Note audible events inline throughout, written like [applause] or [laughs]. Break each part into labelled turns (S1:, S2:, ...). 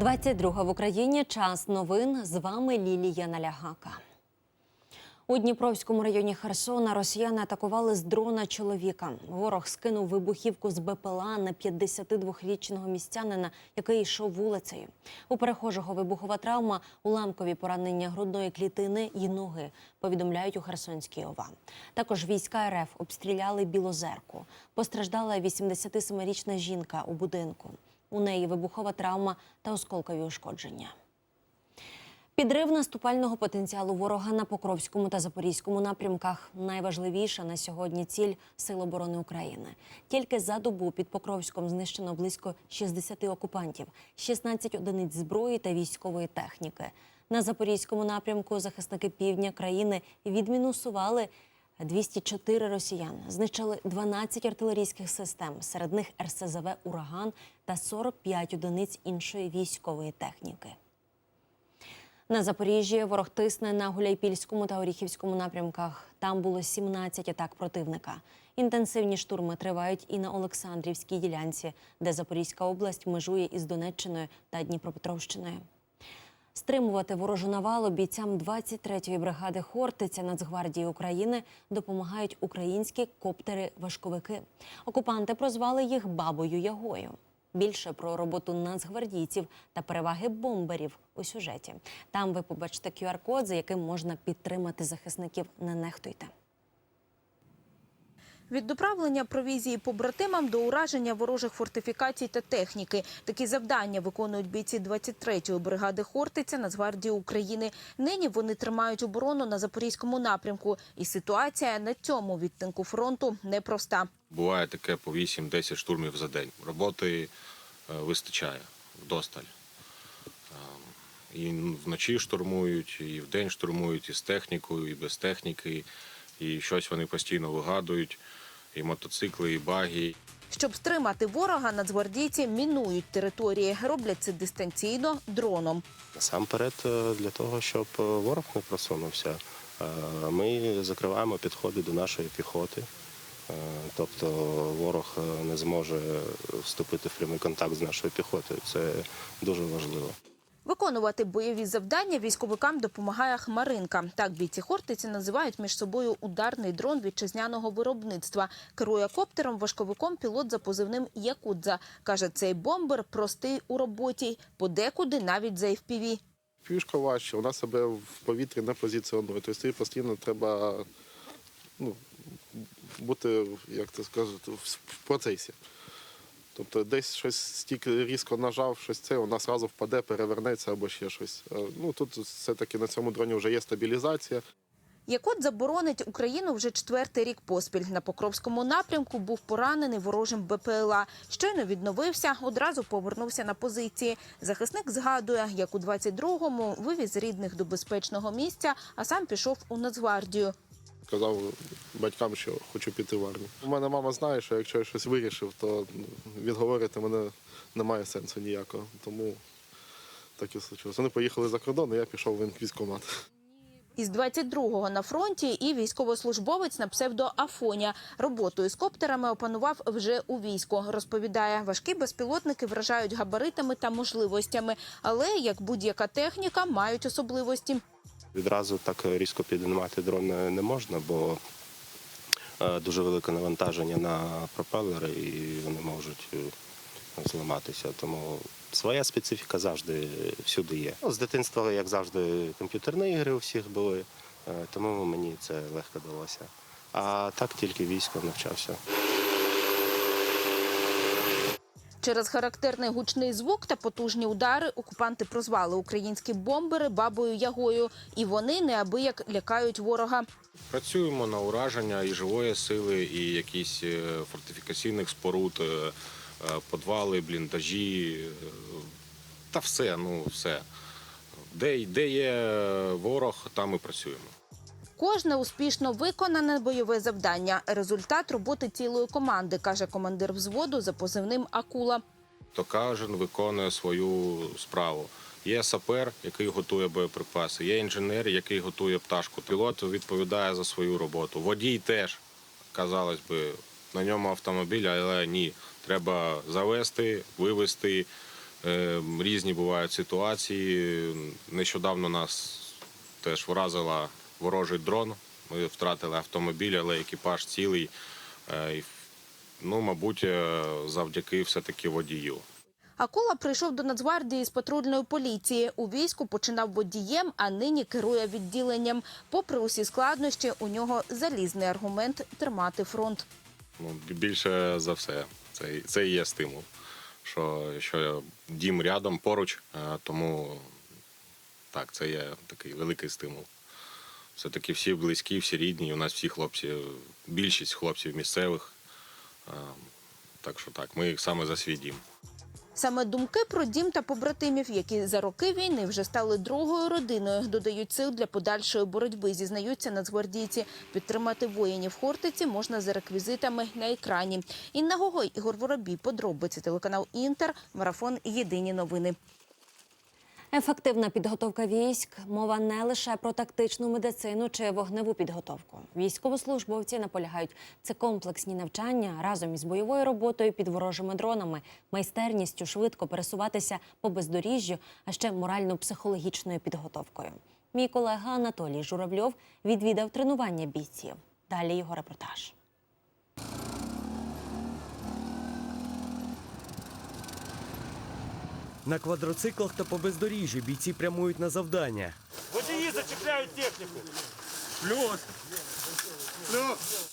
S1: 22 в Україні. Час новин. З вами Лілія Налягака. У Дніпровському районі Херсона росіяни атакували з дрона чоловіка. Ворог скинув вибухівку з БПЛА на 52-річного містянина, який йшов вулицею. У перехожого вибухова травма, уламкові поранення грудної клітини і ноги. Повідомляють у Херсонській ОВА. Також війська РФ обстріляли Білозерку. Постраждала 87-річна жінка у будинку. У неї вибухова травма та осколкові ушкодження. Підрив наступального потенціалу ворога на Покровському та Запорізькому напрямках найважливіша на сьогодні ціль Сил оборони України. Тільки за добу під Покровськом знищено близько 60 окупантів, 16 одиниць зброї та військової техніки. На Запорізькому напрямку захисники півдня країни відмінусували 204 росіян, знищили 12 артилерійських систем, серед них РСЗВ Ураган та 45 одиниць іншої військової техніки. На Запоріжжі ворог тисне на Гуляйпільському та Оріхівському напрямках. Там було 17 атак противника. Інтенсивні штурми тривають і на Олександрівській ділянці, де Запорізька область межує із Донеччиною та Дніпропетровщиною. Стримувати ворожу навалу бійцям 23-ї бригади Хортиця Нацгвардії України допомагають українські коптери-важковики. Окупанти прозвали їх бабою Ягою. Більше про роботу нацгвардійців та переваги бомберів у сюжеті. Там ви побачите QR-код, за яким можна підтримати захисників. Не нехтуйте.
S2: Від доправлення провізії побратимам до ураження ворожих фортифікацій та техніки. Такі завдання виконують бійці 23-ї бригади Хортиця Нацгвардії України. Нині вони тримають оборону на запорізькому напрямку. І ситуація на цьому відтинку фронту непроста.
S3: Буває таке по 8-10 штурмів за день. Роботи е, вистачає вдосталь. Е, І вночі штурмують, і вдень штурмують, і з технікою, і без техніки. І щось вони постійно вигадують. І мотоцикли, і баги.
S2: Щоб стримати ворога, нацгвардійці мінують території. Роблять це дистанційно дроном.
S4: Насамперед е, для того, щоб е, ворог не просунувся, е, ми закриваємо підходи до нашої піхоти. Тобто ворог не зможе вступити в прямий контакт з нашою піхотою. Це дуже важливо.
S2: Виконувати бойові завдання військовикам допомагає Хмаринка. Так бійці Хортиці називають між собою ударний дрон вітчизняного виробництва. Керує коптером важковиком пілот за позивним Якудза. Каже, цей бомбер простий у роботі, подекуди навіть за FPV.
S5: Пішка важче, вона себе в повітрі не позиціонує. Тобто постійно треба ну, бути, як це скажете, в в процесі. Тобто десь щось стільки різко нажав, щось це, вона одразу впаде, перевернеться або ще щось. Е, Ну тут все-таки на цьому дроні вже є стабілізація.
S2: Якут заборонить Україну вже четвертий рік поспіль. На Покровському напрямку був поранений ворожим БПЛА. Щойно відновився, одразу повернувся на позиції. Захисник згадує, як у 22-му вивіз рідних до безпечного місця, а сам пішов у Нацгвардію.
S5: Казав батькам, що хочу піти в армію. У мене мама знає, що якщо я щось вирішив, то відговорити мене немає сенсу ніякого. Тому так і случилось. Вони поїхали за кордон, і я пішов в військкомат.
S2: Із 22-го на фронті і військовослужбовець на псевдо Афоня. Роботою з коптерами опанував вже у війську. Розповідає, важкі безпілотники вражають габаритами та можливостями, але як будь-яка техніка мають особливості.
S4: Відразу так різко піднімати дрон не можна, бо е, дуже велике навантаження на пропелери і вони можуть е, зламатися. Тому своя специфіка завжди всюди є. Ну, З дитинства, як завжди, комп'ютерні ігри у всіх були, е, тому мені це легко далося. А так тільки військо навчався.
S2: Через характерний гучний звук та потужні удари окупанти прозвали українські бомбери бабою Ягою, і вони неабияк лякають ворога.
S3: Працюємо на ураження і живої сили, і якісь е, фортифікаційних споруд, е, е, подвали, бліндажі. Та все, ну все. Де, де є ворог, там і працюємо.
S2: Кожне успішно виконане бойове завдання результат роботи цілої команди, каже командир взводу за позивним Акула.
S3: то кожен виконує свою справу. Є сапер, який готує боєприпаси, є інженер, який готує пташку. Пілот відповідає за свою роботу. Водій теж, казалось би, на ньому автомобіль, але ні. Треба завести, вивезти, Е, Різні бувають ситуації. Нещодавно нас теж вразила ворожий дрон. Ми втратили автомобіль, але екіпаж цілий. Е, Ну, мабуть, е, завдяки все-таки водію.
S2: Акула прийшов до Нацгвардії з патрульної поліції. У війську починав водієм, а нині керує відділенням. Попри усі складнощі, у нього залізний аргумент тримати фронт.
S3: Ну, більше за все, це, це і є стимул. Що, що дім рядом поруч, е, тому так, це є такий великий стимул. Все-таки всі близькі, всі рідні. У нас всі хлопці, більшість хлопців місцевих. Е, Так що так, ми саме за свій дім.
S2: Саме думки про дім та побратимів, які за роки війни вже стали другою родиною, додають сил для подальшої боротьби. Зізнаються нацгвардійці. Підтримати воїнів Хортиці можна за реквізитами на екрані. Інна Гогой, Ігор Воробій, подробиці телеканал Інтер, марафон Єдині новини.
S1: Ефективна підготовка військ мова не лише про тактичну медицину чи вогневу підготовку. Військовослужбовці наполягають це комплексні навчання разом із бойовою роботою під ворожими дронами, майстерністю швидко пересуватися по бездоріжжю, а ще морально-психологічною підготовкою. Мій колега Анатолій Журавльов відвідав тренування бійців. Далі його репортаж.
S6: На квадроциклах та по бездоріжжі бійці прямують на завдання.
S7: Водії зачіпляють техніку. Плюс.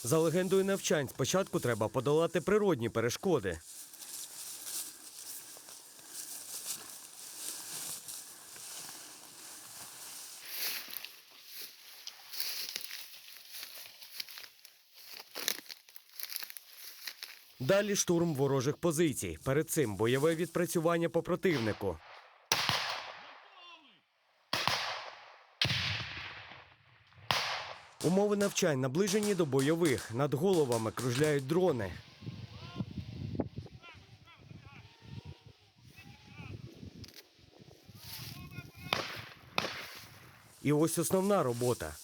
S6: За легендою навчань, спочатку треба подолати природні перешкоди. Далі штурм ворожих позицій. Перед цим бойове відпрацювання по противнику. Умови навчань наближені до бойових. Над головами кружляють дрони. І ось основна робота.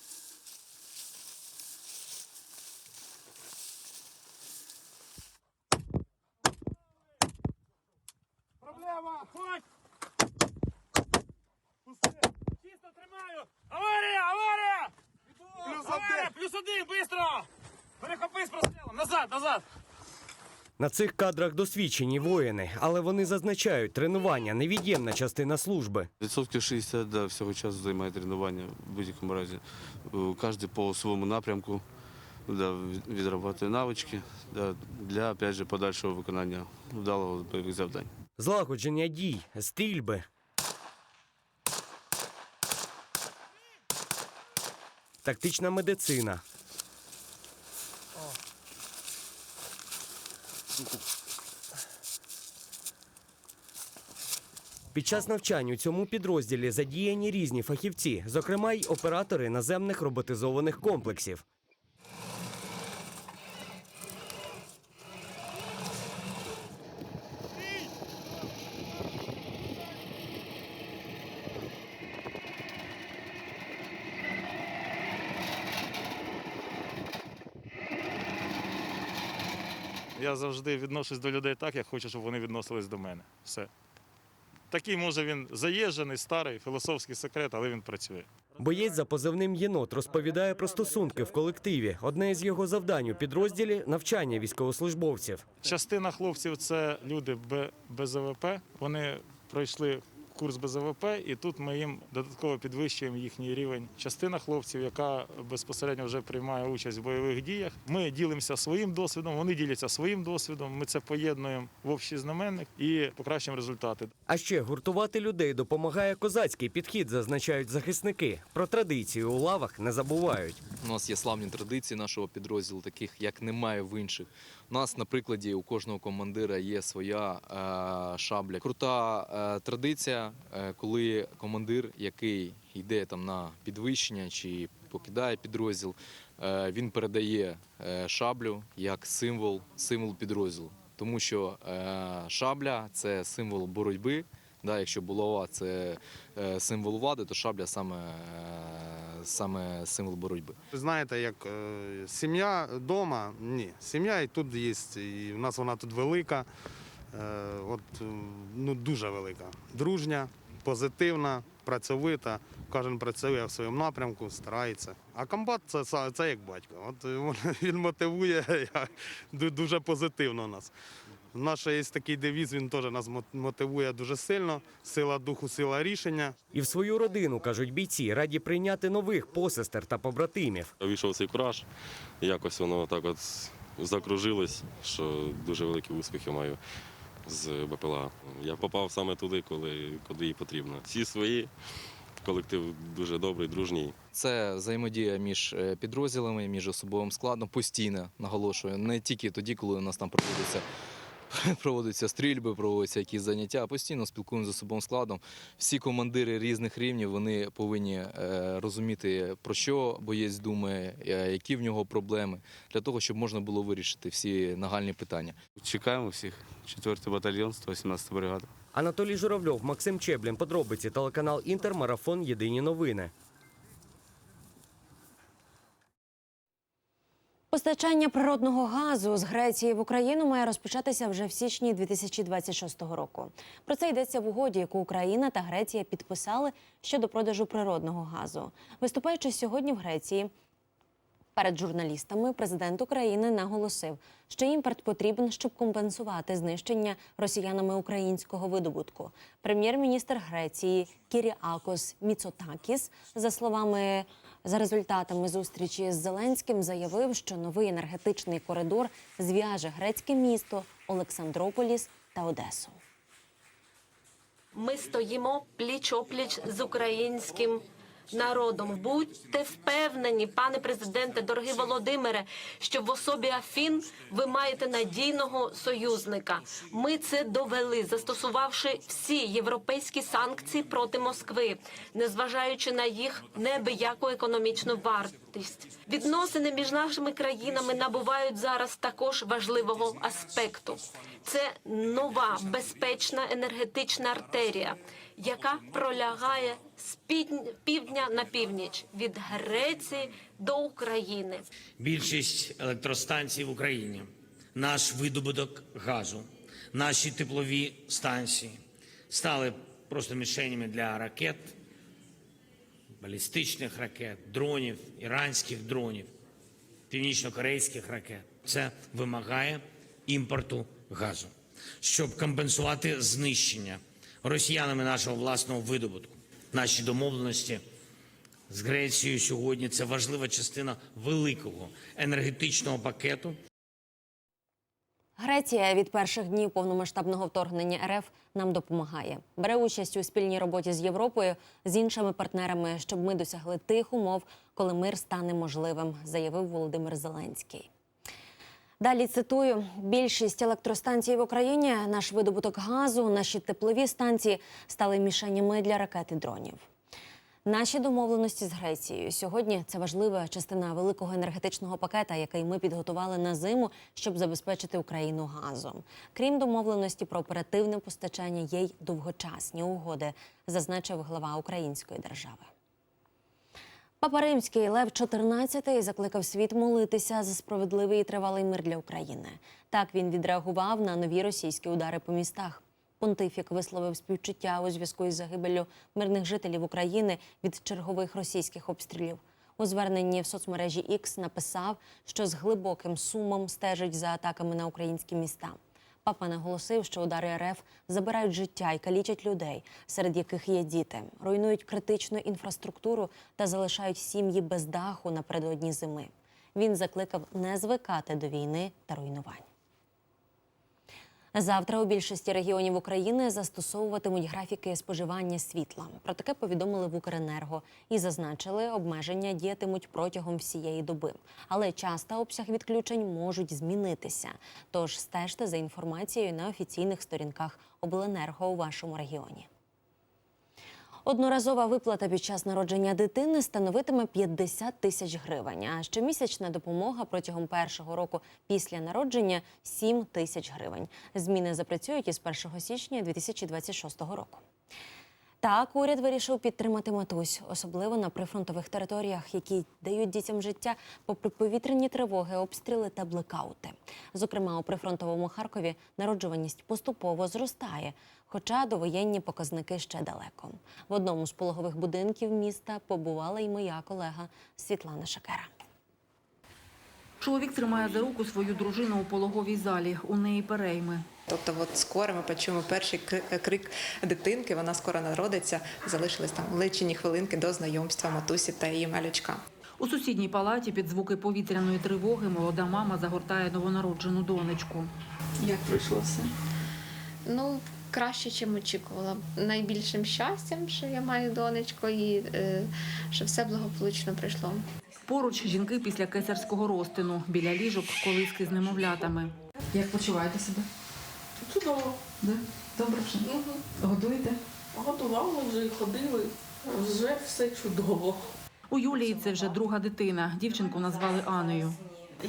S6: На цих кадрах досвідчені воїни, але вони зазначають, тренування невід'ємна частина служби.
S8: Відсотків 60 да, всього часу займає тренування в будь-якому разі. Е, Кожен по своєму напрямку да, від- відрабатує навички да, для опять же, подальшого виконання вдалого бойових завдань.
S6: Злагодження дій, стрільби. Тактична медицина. Під час навчань у цьому підрозділі задіяні різні фахівці, зокрема й оператори наземних роботизованих комплексів.
S7: Я завжди відношусь до людей так, як хочу, щоб вони відносились до мене. Все. Такий, може, він заїжджений, старий, філософський секрет, але він працює.
S6: Боєць за позивним єнот розповідає про стосунки в колективі. Одне з його завдань у підрозділі навчання військовослужбовців.
S7: Частина хлопців це люди бе- без АВП. Вони пройшли курс без АВП, і тут ми їм додатково підвищуємо їхній рівень. Частина хлопців, яка безпосередньо вже приймає участь в бойових діях. Ми ділимося своїм досвідом, вони діляться своїм досвідом. Ми це поєднуємо в общий знаменник і покращуємо результати.
S6: А ще гуртувати людей допомагає козацький підхід, зазначають захисники. Про традицію у лавах не забувають.
S9: У нас є славні традиції нашого підрозділу, таких як немає в інших. У нас, на прикладі, у кожного командира є своя е, шабля. Крута е, традиція, е, коли командир, який йде там на підвищення чи покидає підрозділ, е, він передає е, шаблю як символ, символ підрозділу. Тому що е, шабля це символ боротьби. Да, якщо булава це е, символ влади, то шабля саме, е, саме символ боротьби.
S10: Ви Знаєте, як е, сім'я вдома, ні. Сім'я і тут є, і в нас вона тут велика. От ну дуже велика, дружня, позитивна, працьовита. Кожен працює в своєму напрямку, старається. А комбат це, це як батько. От [laughs] він мотивує [laughs] дуже позитивно нас. Наш є такий девіз, він теж нас мотивує дуже сильно. Сила духу, сила рішення.
S6: І в свою родину, кажуть бійці, раді прийняти нових посестер та побратимів.
S11: Вийшов цей кураж, якось воно так от закружилось, що дуже великі успіхи маю з БПЛА. Я попав саме туди, коли, куди і потрібно. Всі свої, колектив дуже добрий, дружній.
S9: Це взаємодія між е, підрозділами, між особовим складом постійно наголошую. Не тільки тоді, коли у нас там проводиться. [laughs] Проводяться стрільби, проводяться якісь заняття, постійно спілкуємося з особовим складом. Всі командири різних рівнів вони повинні е, розуміти, про що боєць думає, е, які в нього проблеми, для того, щоб можна було вирішити всі нагальні питання.
S8: Чекаємо всіх. 4-й батальйон, 118 бригада.
S6: Анатолій Журавльов, Максим Чеблін. Подробиці телеканал Інтер. Марафон. Єдині новини.
S1: Постачання природного газу з Греції в Україну має розпочатися вже в січні 2026 року. Про це йдеться в угоді, яку Україна та Греція підписали щодо продажу природного газу. Виступаючи сьогодні в Греції, Перед журналістами президент України наголосив, що імпорт потрібен, щоб компенсувати знищення росіянами українського видобутку. Прем'єр-міністр Греції Кіріакос Міцотакіс, за словами за результатами зустрічі з Зеленським, заявив, що новий енергетичний коридор зв'яже грецьке місто Олександрополіс та Одесу.
S12: Ми стоїмо пліч опліч з українським народом. Будьте впевнені, пане президенте, дорогий Володимире, що в особі Афін ви маєте надійного союзника. Ми це довели, застосувавши всі європейські санкції проти Москви, незважаючи на їх небияку економічну вартість. Відносини між нашими країнами набувають зараз також важливого аспекту. Це нова безпечна енергетична артерія, яка пролягає з півдня на північ від Греції до України.
S13: більшість електростанцій в Україні, наш видобуток газу, наші теплові станції стали просто мішенями для ракет, балістичних ракет, дронів, іранських дронів, північно-корейських ракет. Це вимагає імпорту газу, щоб компенсувати знищення росіянами нашого власного видобутку. Наші домовленості з Грецією сьогодні це важлива частина великого енергетичного пакету,
S1: Греція від перших днів повномасштабного вторгнення РФ нам допомагає. Бере участь у спільній роботі з Європою з іншими партнерами, щоб ми досягли тих умов, коли мир стане можливим, заявив Володимир Зеленський. Далі цитую: більшість електростанцій в Україні, наш видобуток газу, наші теплові станції стали мішенями для ракет і дронів. Наші домовленості з Грецією сьогодні це важлива частина великого енергетичного пакета, який ми підготували на зиму, щоб забезпечити Україну газом. Крім домовленості про оперативне постачання, є й довгочасні угоди, зазначив глава української держави. Папа Римський Лев XIV закликав світ молитися за справедливий і тривалий мир для України. Так він відреагував на нові російські удари по містах. Понтифік висловив співчуття у зв'язку із загибеллю мирних жителів України від чергових російських обстрілів. У зверненні в соцмережі X написав, що з глибоким сумом стежить за атаками на українські міста. Папа наголосив, що удари РФ забирають життя і калічать людей, серед яких є діти, руйнують критичну інфраструктуру та залишають сім'ї без даху напередодні зими. Він закликав не звикати до війни та руйнувань. Завтра у більшості регіонів України застосовуватимуть графіки споживання світла. Про таке повідомили в Укренерго і зазначили, обмеження діятимуть протягом всієї доби. Але час та обсяг відключень можуть змінитися. Тож стежте за інформацією на офіційних сторінках обленерго у вашому регіоні. Одноразова виплата під час народження дитини становитиме 50 тисяч гривень. А щомісячна допомога протягом першого року після народження 7 тисяч гривень. Зміни запрацюють із 1 січня 2026 року. Так, уряд вирішив підтримати матусь, особливо на прифронтових територіях, які дають дітям життя попри повітряні тривоги, обстріли та блекаути. Зокрема, у прифронтовому Харкові народжуваність поступово зростає, хоча довоєнні показники ще далеко. В одному з пологових будинків міста побувала й моя колега Світлана Шакера.
S14: Чоловік тримає за руку свою дружину у пологовій залі. У неї перейми.
S15: Тобто, от скоро ми почуємо перший крик дитинки. Вона скоро народиться. Залишились там лічені хвилинки до знайомства матусі та її малючка.
S14: У сусідній палаті під звуки повітряної тривоги молода мама загортає новонароджену донечку.
S16: Як пройшло все?
S17: Ну, краще, ніж очікувала. Найбільшим щастям, що я маю донечко, і е, що все благополучно пройшло.
S14: Поруч жінки після кесарського розтину, біля ліжок колиски з немовлятами.
S16: Як почуваєте себе? Чудово. Да? Добре вже? Годуєте?
S18: Готували вже і ходили. Вже все чудово.
S14: У Юлії це вже друга дитина. Дівчинку назвали Анею.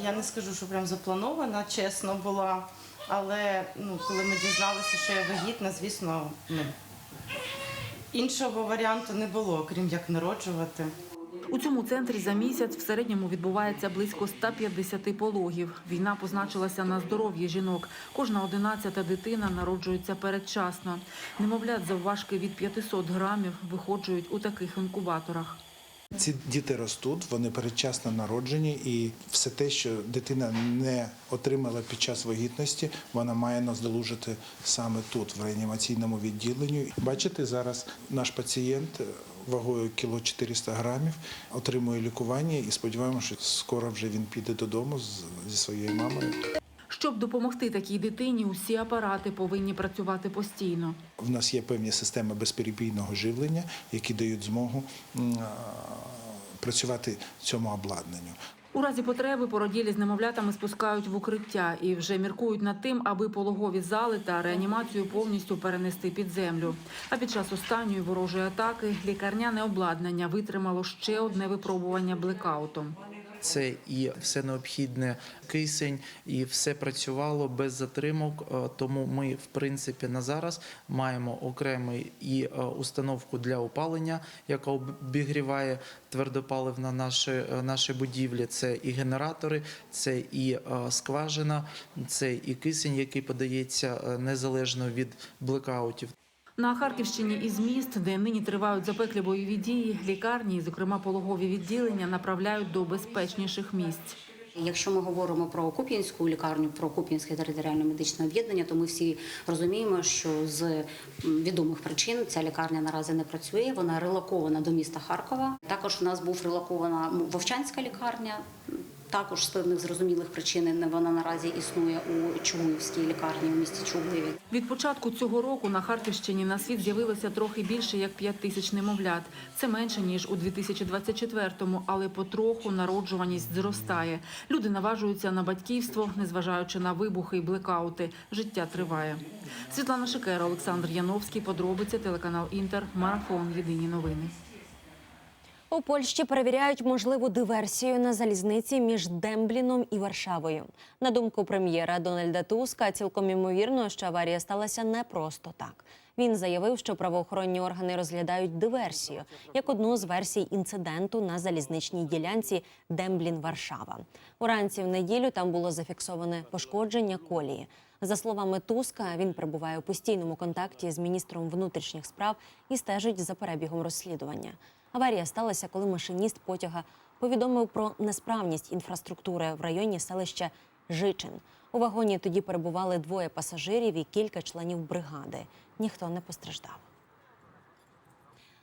S18: Я не скажу, що прям запланована, чесно була. Але ну, коли ми дізналися, що я вагітна, звісно, ну, іншого варіанту не було, крім як народжувати.
S14: У цьому центрі за місяць в середньому відбувається близько 150 пологів. Війна позначилася на здоров'ї жінок. Кожна одинадцята дитина народжується передчасно. Немовлят завважки від 500 грамів виходжують у таких інкубаторах.
S19: Ці діти ростуть, вони передчасно народжені, і все те, що дитина не отримала під час вагітності, вона має наздолужити саме тут, в реанімаційному відділенні. Бачите, зараз наш пацієнт вагою кіло 400 грамів отримує лікування, і сподіваємося, що скоро вже він піде додому зі своєю мамою.
S14: Щоб допомогти такій дитині, усі апарати повинні працювати постійно.
S19: В нас є певні системи безперебійного живлення, які дають змогу працювати цьому обладнанню.
S14: У разі потреби породілі з немовлятами спускають в укриття і вже міркують над тим, аби пологові зали та реанімацію повністю перенести під землю. А під час останньої ворожої атаки лікарняне обладнання витримало ще одне випробування блекаутом.
S20: Це і все необхідне кисень, і все працювало без затримок. Е, Тому ми, в принципі, на зараз маємо окремий і е, установку для опалення, яка обігріває твердопалив на наші, е, наші будівлі. Це і генератори, це і скважина, це і кисень, який подається незалежно від блекаутів.
S14: На Харківщині із міст, де нині тривають запеклі бойові дії, лікарні, зокрема пологові відділення, направляють до безпечніших місць.
S21: Якщо ми говоримо про Куп'янську лікарню, про Куп'янське територіальне медичне об'єднання, то ми всі розуміємо, що з відомих причин ця лікарня наразі не працює. Вона релокована до міста Харкова. Також у нас був релокована Вовчанська лікарня. Також з певних зрозумілих причин вона наразі існує у Чугуївській лікарні у місті Чугуєві.
S14: Від початку цього року на Харківщині на світ з'явилося трохи більше як 5 тисяч немовлят. Це менше ніж у 2024-му, але потроху народжуваність зростає. Люди наважуються на батьківство, незважаючи на вибухи і блекаути. Життя триває. Світлана Шикера, Олександр Яновський. Подробиці телеканал Інтер. Марафон. Єдині новини.
S1: У Польщі перевіряють можливу диверсію на залізниці між Дембліном і Варшавою. На думку прем'єра Дональда Туска, цілком імовірно, що аварія сталася не просто так. Він заявив, що правоохоронні органи розглядають диверсію як одну з версій інциденту на залізничній ділянці Демблін-Варшава. Уранці в неділю там було зафіксоване пошкодження колії. За словами Туска, він перебуває у постійному контакті з міністром внутрішніх справ і стежить за перебігом розслідування. Аварія сталася, коли машиніст потяга повідомив про несправність інфраструктури в районі селища Жичин. У вагоні тоді перебували двоє пасажирів і кілька членів бригади. Ніхто не постраждав.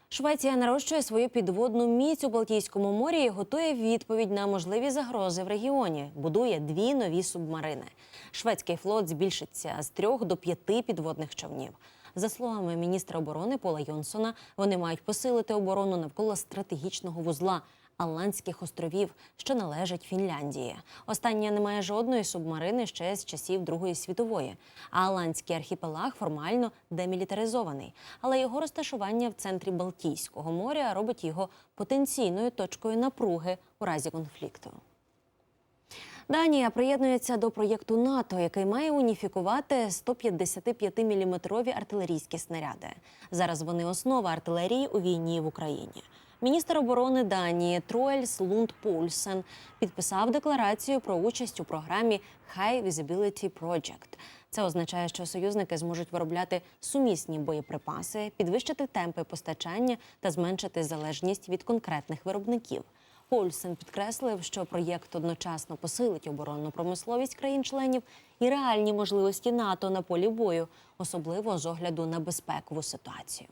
S1: Швеція нарощує свою підводну міць у Балтійському морі і готує відповідь на можливі загрози в регіоні. Будує дві нові субмарини. Шведський флот збільшиться з трьох до п'яти підводних човнів. За словами міністра оборони Пола Йонсона, вони мають посилити оборону навколо стратегічного вузла Алландських островів, що належать Фінляндії. Остання не має жодної субмарини ще з часів Другої світової. А Аландський архіпелаг формально демілітаризований, але його розташування в центрі Балтійського моря робить його потенційною точкою напруги у разі конфлікту. Данія приєднується до проєкту НАТО, який має уніфікувати 155-мм артилерійські снаряди. Зараз вони основа артилерії у війні в Україні. Міністр оборони Данії Троельс Лунд Пульсен підписав декларацію про участь у програмі High Visibility Project. Це означає, що союзники зможуть виробляти сумісні боєприпаси, підвищити темпи постачання та зменшити залежність від конкретних виробників. Польсен підкреслив, що проєкт одночасно посилить оборонну промисловість країн-членів і реальні можливості НАТО на полі бою, особливо з огляду на безпекову ситуацію.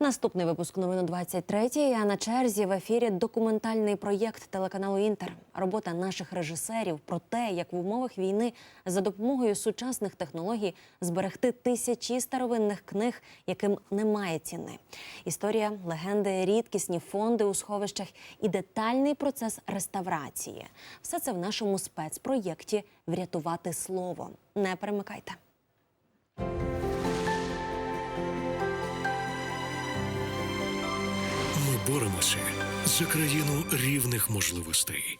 S1: Наступний випуск новин о 23-й, а на черзі в ефірі документальний проєкт телеканалу Інтер. Робота наших режисерів про те, як в умовах війни за допомогою сучасних технологій зберегти тисячі старовинних книг, яким немає ціни. Історія, легенди, рідкісні фонди у сховищах і детальний процес реставрації. Все це в нашому спецпроєкті Врятувати слово. Не перемикайте.
S22: Боремося за країну рівних можливостей.